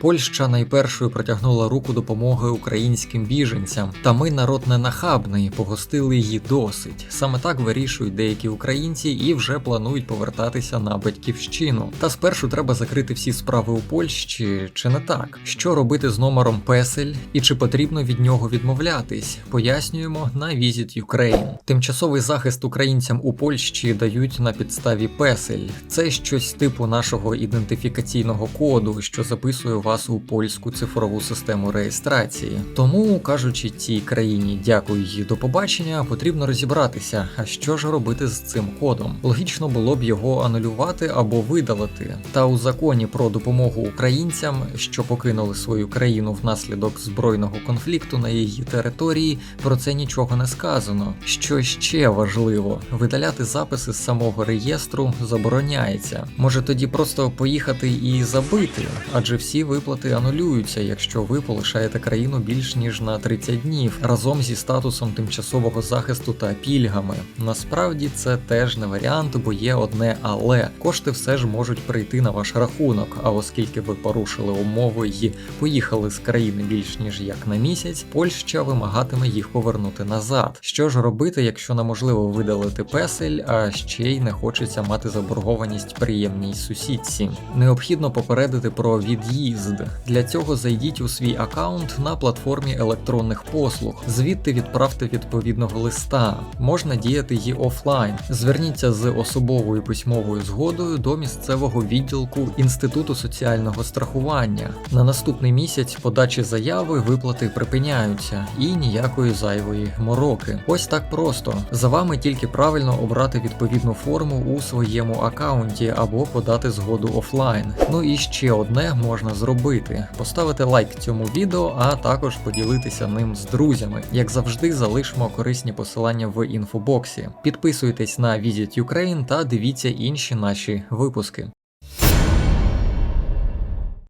Польща найпершою протягнула руку допомоги українським біженцям, та ми народ не нахабний, погостили її досить. Саме так вирішують деякі українці і вже планують повертатися на батьківщину. Та спершу треба закрити всі справи у Польщі, чи не так? Що робити з номером Песель і чи потрібно від нього відмовлятись? Пояснюємо на Visit Ukraine. Тимчасовий захист українцям у Польщі дають на підставі Песель. Це щось типу нашого ідентифікаційного коду, що записує вас у польську цифрову систему реєстрації. Тому, кажучи цій країні дякую і до побачення, потрібно розібратися, а що ж робити з цим кодом. Логічно було б його анулювати або видалити. Та у законі про допомогу українцям, що покинули свою країну внаслідок збройного конфлікту на її території, про це нічого не сказано. Що ще важливо, видаляти записи з самого реєстру забороняється. Може тоді просто поїхати і забити, адже всі виплати анулюються, якщо ви полишаєте країну більш ніж на 30 днів разом зі статусом тимчасового захисту та пільгами. Насправді це теж не варіант, бо є одне але кошти все ж можуть прийти на ваш рахунок. А оскільки ви порушили умови і поїхали з країни більш ніж як на місяць, Польща вимагатиме їх повернути назад. Що ж робити, якщо неможливо видалити песель, а ще й не хочеться мати заборгованість приємній сусідці? Необхідно попередити про від'їзд. Для цього зайдіть у свій аккаунт на платформі електронних послуг. Звідти відправте відповідного листа. Можна діяти й офлайн. Зверніться з особовою письмовою згодою до місцевого відділку Інституту соціального страхування. На наступний місяць подачі заяви виплати припиняються і ніякої зайвої мороки. Ось так просто. За вами тільки правильно обрати відповідну форму у своєму аккаунті або подати згоду офлайн. Ну і ще одне можна зробити: поставити лайк цьому відео, а також поділитися ним з друзями. Як завжди, залишимо корисні посилання в інфобоксі. Підписуйтесь на Visit Ukraine та дивіться інші наші випуски.